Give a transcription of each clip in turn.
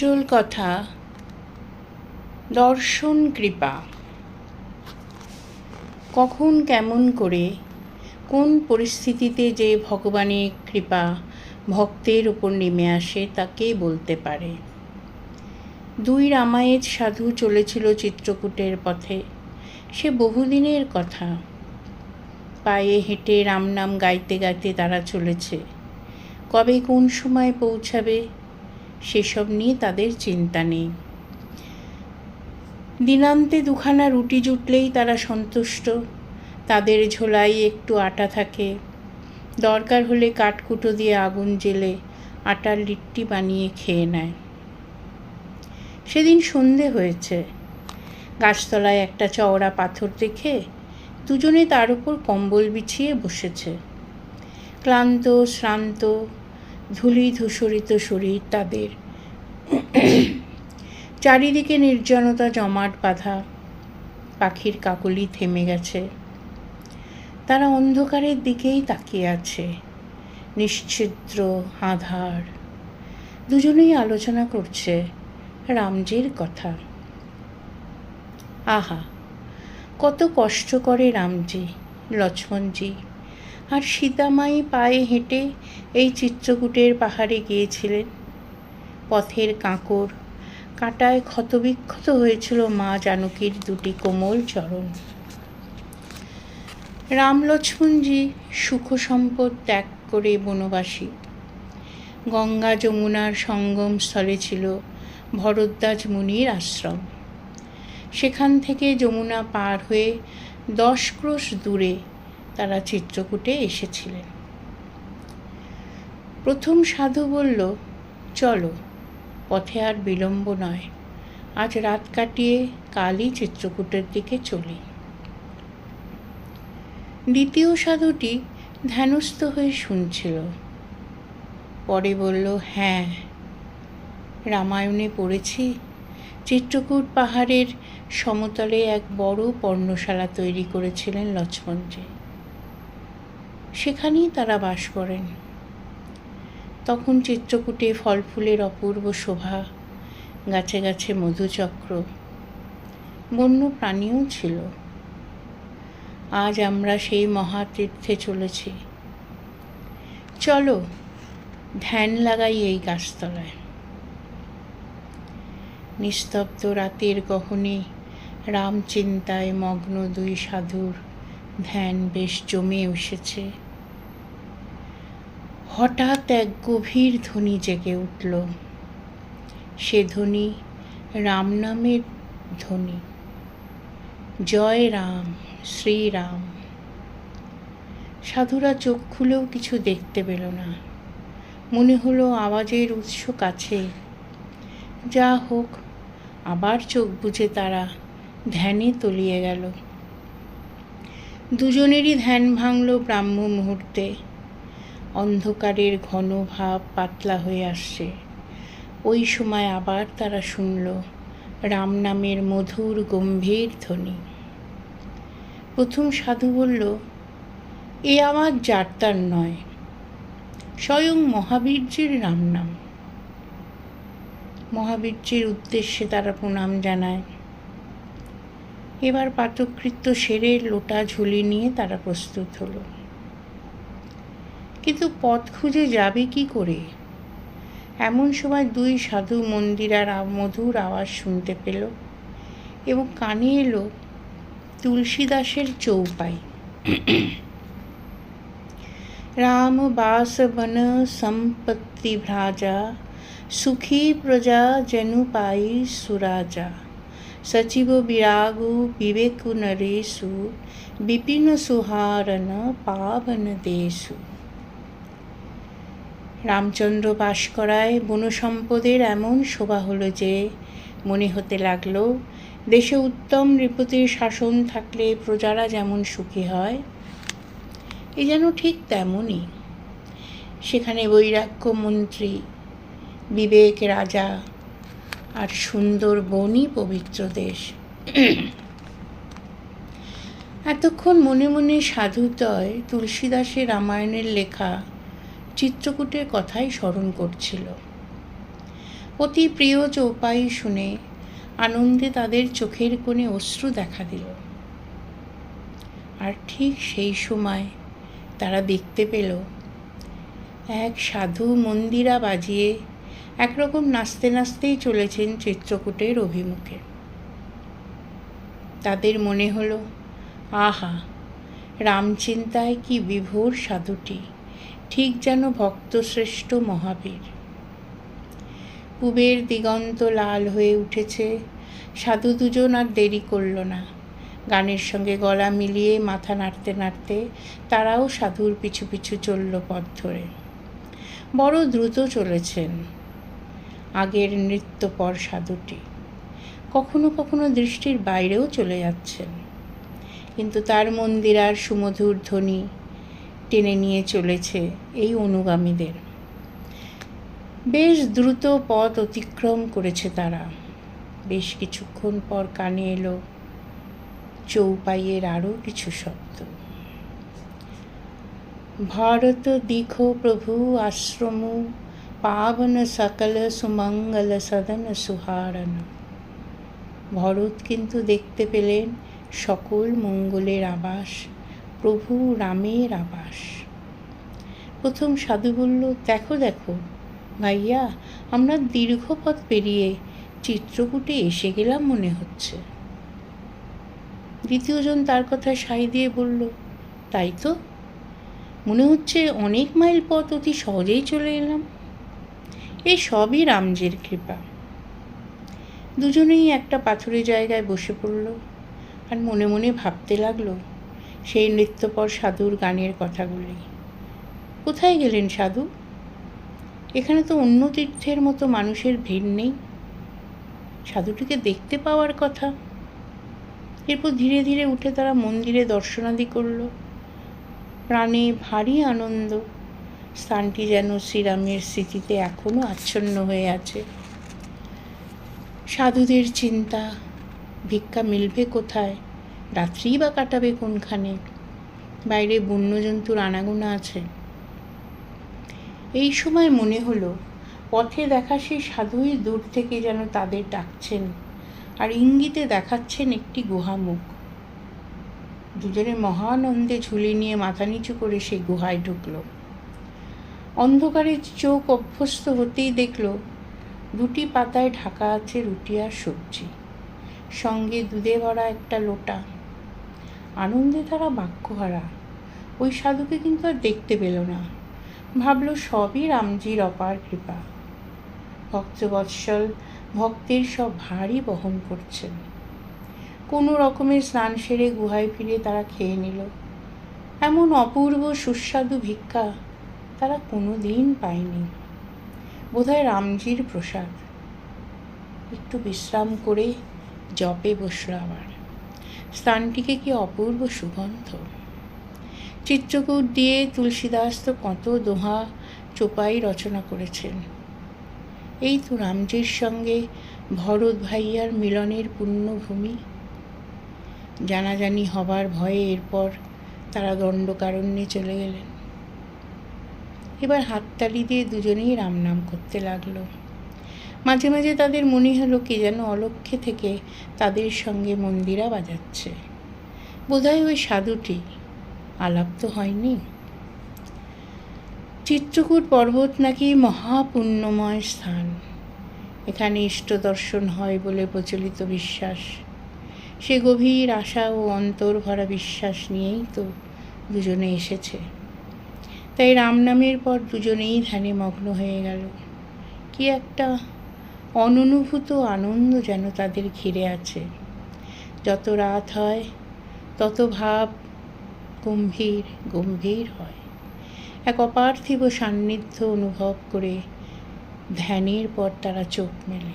প্রচল কথা, দর্শন কৃপা। কখন কেমন করে, কোন পরিস্থিতিতে যে ভগবানের কৃপা ভক্তের উপর নেমে আসে তাকে বলতে পারে? দুই রামায়ের সাধু চলেছিল চিত্রকূটের পথে, সে বহুদিনের কথা। পায়ে হেঁটে রামনাম গাইতে গাইতে তারা চলেছে। কবে কোন সময় পৌঁছাবে সেসব নিয়ে তাদের চিন্তা নেই। দিনান্তে দুখানা রুটি জুটলেই তারা সন্তুষ্ট। তাদের ঝোলাই একটু আটা থাকে। দরকার হলে কাঠকুটো দিয়ে আগুন জেলে আটার লিট্টি বানিয়ে খেয়ে নেয়। সেদিন সন্ধে হয়েছে। গাছতলায় একটা চওড়া পাথর দেখে দুজনে তার উপর কম্বল বিছিয়ে বসেছে। ক্লান্ত, শ্রান্ত ধুলি ধূসরিত শরীর তাদের। চারিদিকে নির্জনতা জমাট বাঁধা পাখির কাকলি থেমে গেছে। তারা অন্ধকারের দিকেই তাকিয়ে আছে। নিশ্চিদ্র আধার। দুজনেই আলোচনা করছে রামজির কথা। আহা, কত কষ্ট করে রামজি, লক্ষ্মণজি আর সীতামাই পায়ে হেঁটে এই চিত্রকূটের পাহাড়ে গিয়েছিলেন। পথের কাঁকড় কাঁটায় ক্ষতবিক্ষত হয়েছিল মা জানকীর দুটি কোমল চরণ। রাম লক্ষ্মণজি সুখ সম্পদ ত্যাগ করে বনবাসী। গঙ্গা যমুনার সঙ্গম স্থলে ছিল ভরদ্বাজ মুনির আশ্রম। সেখান থেকে যমুনা পার হয়ে দশ ক্রোশ দূরে তারা চিত্রকূটে এসেছিলেন। প্রথম সাধু বলল, চলো, পথে আর বিলম্ব নয়, আজ রাত কাটিয়ে কালই চিত্রকূটের দিকে চলি। দ্বিতীয় সাধুটি ধ্যানস্থ হয়ে শুনছিল। পরে বলল হ্যাঁ রামায়ণে পড়েছি। চিত্রকূট পাহাড়ের সমতলে এক বড় পর্ণশালা তৈরি করেছিলেন লক্ষ্মণজি। সেখানেই তারা বাস করেন। তখন চিত্রকূটে ফল ফুলের অপূর্ব শোভা, গাছে গাছে মধুচক্র, বন্য প্রাণীও ছিল। আজ আমরা সেই মহাতীর্থে চলেছি। চলো, ধ্যান লাগাই এই গাছতলায়। নিস্তব্ধ রাতের গহনে রামচিন্তায় মগ্ন দুই সাধুর ধ্যান বেশ জমে উঠেছে। হঠাৎ এক গভীর ধ্বনি জেগে উঠল। সে ধ্বনি রাম নামের ধ্বনি। জয় রাম শ্রীরাম সাধুরা চোখ খুলেও কিছু দেখতে পেল না। মনে হলো আওয়াজের উৎস কাছে। যা হোক, আবার চোখ বুঝে তারা ধ্যানে তলিয়ে গেল। দুজনেরই ধ্যান ভাঙল ব্রাহ্ম মুহূর্তে অন্ধকারের ঘন ভাব পাতলা হয়ে আসছে। ওই সময় আবার তারা শুনল, রাম নামের মধুর গম্ভীর ধ্বনি। প্রথম সাধু বলল, এ আমার যাত্রার নয়, স্বয়ং মহাবীর্যের রাম নাম। মহাবীর্যের উদ্দেশ্যে তারা প্রণাম জানায়। এবার পাতকৃত্য সেরে লোটা ঝুলি নিয়ে তারা প্রস্তুত হলো। কিন্তু পথ খুঁজে যাবে কি করে? এমন সময় দুই সাধু মন্দিরার মধুর আওয়াজ শুনতে পেল এবং কানে এলো তুলসীদাসের চৌপাই। রাম বাস বন সম্পত্তি ভ্রাজা, সুখী প্রজা জনু পাই সুরাজা। সচিব বিরাগু বিবেক নরেশু, বিপিন সুহারন পাবন দেশু। রামচন্দ্র বাস করায় বনসম্পদের এমন শোভা হলো যে মনে হতে লাগল, দেশে উত্তম নৃপতির শাসন থাকলে প্রজারা যেমন সুখী হয়, এ যেন ঠিক তেমনই। সেখানে বৈরাগ্য মন্ত্রী, বিবেক রাজা আর সুন্দর বনই পবিত্র দেশ। এতক্ষণ মনে মনে সাধুতয় তুলসীদাসের রামায়ণের লেখা চিত্রকূটের কথাই স্মরণ করছিল। অতি প্রিয় চৌপাই শুনে আনন্দে তাদের চোখের কোণে অশ্রু দেখা দিল। আর ঠিক সেই সময় তারা দেখতে পেল, এক সাধু মন্দিরা বাজিয়ে একরকম নাচতে নাচতেই চলেছেন চিত্রকূটের অভিমুখে। তাদের মনে হলো, আহা, রামচিন্তায় কি বিভোর সাধুটি। ঠিক যেন ভক্তশ্রেষ্ঠ মহাবীর। পুবের দিগন্ত লাল হয়ে উঠেছে, সাধু দুজন আর দেরি করল না। গানের সঙ্গে গলা মিলিয়ে মাথা নাড়তে নাড়তে তারাও সাধুর পিছু পিছু চলল পথ ধরে। বড় দ্রুত চলেছেন আগের নৃত্যপর সাধুটি। কখনো কখনো দৃষ্টির বাইরেও চলে যাচ্ছেন। কিন্তু তার মন্দিরার সুমধুর ধ্বনি টেনে নিয়ে চলেছে এই অনুগামীদের। বেশ দ্রুত পথ অতিক্রম করেছে তারা। বেশ কিছুক্ষণ পর কানে এলো চৌপাইয়ের আরও কিছু শব্দ। ভারত দিখো প্রভু, আশ্রম, পাবন সকল সুমঙ্গল সদন সুহারণ। ভরত কিন্তু দেখতে পেলেন সকল মঙ্গলের আবাস। প্রভু রামের আবাস। প্রথম সাধু বলল, দেখো দেখো, ভাইয়া, আমরা দীর্ঘ পথ পেরিয়ে চিত্রকূটে এসে গেলাম মনে হচ্ছে। দ্বিতীয়জন তার কথা সাই দিয়ে বলল, তাই তো? মনে হচ্ছে অনেক মাইল পথ অতি সহজেই চলে এলাম। এ সবই রামজির কৃপা। দুজনেই একটা পাথুরে জায়গায় বসে পড়ল আর মনে মনে ভাবতে লাগল সেই নৃত্যপর সাধুর গানের কথাগুলি। কোথায় গেলেন সাধু? এখানে তো অন্য তীর্থের মতো মানুষের ভিড় নেই। সাধুটিকে দেখতে পাওয়ার কথা। এরপর ধীরে ধীরে উঠে তারা মন্দিরে দর্শনাদি করল। প্রাণে ভারী আনন্দ। স্থানটি যেন শ্রীরামের স্মৃতিতে এখনও আচ্ছন্ন হয়ে আছে। সাধুদের চিন্তা, ভিক্ষা মিলবে কোথায়? রাত্রিই বা কাটাবে কোনখানে? বাইরে বন্যজন্তুর আনাগোনা আছে। এই সময় মনে হলো, পথে দেখা সেই সাধুই দূর থেকে যেন তাদের ডাকছেন, আর ইঙ্গিতে দেখাচ্ছেন একটি গুহামুখ। দুজনে মহানন্দে ঝুলি নিয়ে মাথা নিচু করে সেই গুহায় ঢুকল। অন্ধকারে চোখ অভ্যস্ত হতেই দেখল, দুটি পাতায় ঢাকা আছে রুটি আর সবজি। সঙ্গে দুধে ভরা একটা লোটা। আনন্দে তারা বাক্যহারা। ওই সাধুকে কিন্তু আর দেখতে পেল না। ভাবল সবই রামজির অপার কৃপা। ভক্তবৎসল ভক্তের সব ভারী বহন করছেন। কোনো রকমের স্নান সেরে গুহায় ফিরে তারা খেয়ে নিল। এমন অপূর্ব সুস্বাদু ভিক্ষা তারা কোনো দিন পায়নি। বোধহয় রামজির প্রসাদ। একটু বিশ্রাম করে জপে বসল আবার। স্থানটিকে কি অপূর্ব সুগন্ধ? চিত্রকূট দিয়ে তুলসীদাস তো কত দোহা চোপাই রচনা করেছেন। এই তো রামজির সঙ্গে ভরত ভাইয়ার মিলনের পুণ্যভূমি। জানাজানি হবার ভয়ে এরপর তারা দণ্ডকারণ্যে চলে গেলেন। এবার হাততালি দিয়ে দুজনেই রামনাম করতে লাগল। মাঝে মাঝে তাদের মনে হলো কি যেন অলক্ষ্যে থেকে তাদের সঙ্গে মন্দিরা বাজাচ্ছে। বোধহয় ওই সাধুটি আলাপ তো হয়নি। চিত্রকূট পর্বত নাকি মহাপুণ্যময় স্থান। এখানে ইষ্ট দর্শন হয় বলে প্রচলিত বিশ্বাস। সে গভীর আশা ও অন্তর ভরা বিশ্বাস নিয়েই তো দুজনে এসেছে। তাই রামনামের পর দুজনেই ধ্যানে মগ্ন হয়ে গেল। কি একটা অননুভূত আনন্দ যেন তাদের ঘিরে আছে। যত রাত হয়, তত ভাব গম্ভীর গম্ভীর হয়। এক অপার্থিব সান্নিধ্য অনুভব করে ধ্যানের পর তারা চোখ মেলে।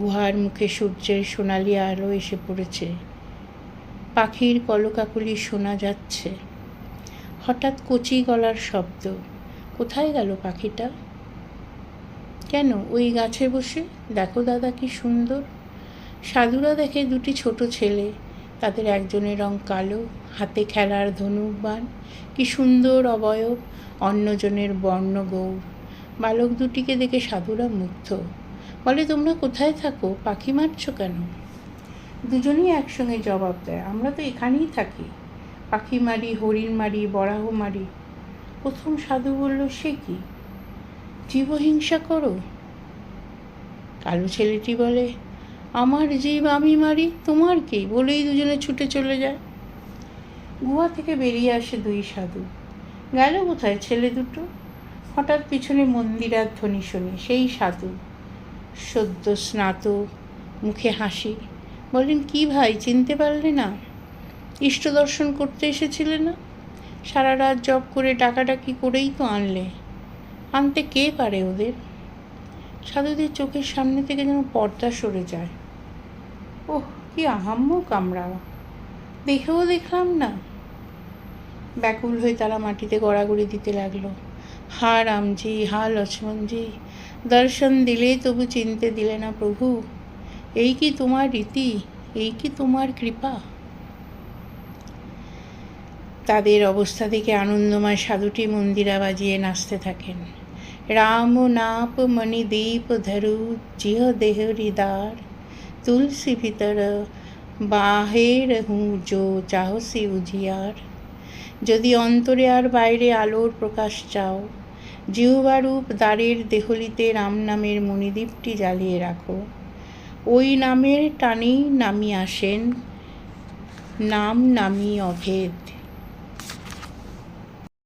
গুহার মুখে সূর্যের সোনালি আলো এসে পড়েছে। পাখির কলকাকলি শোনা যাচ্ছে। হঠাৎ কচি গলার শব্দ, কোথায় গেল পাখিটা? কেন ওই গাছে বসে? দেখো দাদা কি সুন্দর। সাধুরা দেখে দুটি ছোট ছেলে, তাদের একজনের রং কালো, হাতে খেলার ধনুক বান। কি সুন্দর অবয়ব, অন্যজনের বর্ণ গৌর। বালক দুটিকে দেখে সাধুরা মুগ্ধ। বলে, তোমরা কোথায় থাকো? পাখি মারছো কেন? দুজনেই একসঙ্গে জবাব দেয়, আমরা তো এখানেই থাকি। পাখি মারি, হরিণ মারি, বরাহ মারি। প্রথম সাধু বলল, সে কি? জীবহিংসা করো। কালো ছেলেটি বলে, আমার জীব আমি মারি, তোমার কি? বলেই দুজনে ছুটে চলে যায়। গুহা থেকে বেরিয়ে আসে দুই সাধু। গেল কোথায় ছেলে দুটো? হঠাৎ পিছনে মন্দিরার ধ্বনি শুনি, সেই সাধু। সদ্য স্নাত, মুখে হাসি। বলেন, কি ভাই, চিনতে পারলে না? ইষ্ট দর্শন করতে এসেছিলে না? সারা রাত জব করে ডাকাডাকি করেই তো আনলে। আনতে কে পারে ওদের? সাধুদের চোখের সামনে থেকে যেন পর্দা সরে যায়। ওহ, কি আহাম্মক আমরা। দেখেও দেখলাম না। ব্যাকুল হয়ে তারা মাটিতে গড়াগড়ি দিতে লাগল। হা রামজি, হা লক্ষ্মণজি, দর্শন দিলে তবু চিনতে দিলে না প্রভু। এই কি তোমার রীতি? এই কি তোমার কৃপা? তাদের অবস্থা দেখে আনন্দময় সাধুটি মন্দিরা বাজিয়ে নাচতে থাকেন। রাম নাপ মণি দীপ ধরু জিহ দেহ হৃদার তুলসী ভিতর বাহের হুঁ যো চাহসি উজিয়ার যদি অন্তরে আর বাইরে আলোর প্রকাশ চাও জিহ্বারূপ দ্বারের দেহলিতে রাম নামের মণিদ্বীপটি জ্বালিয়ে রাখো। ওই নামের টানেই নামি আসেন, নাম নামি অভেদ।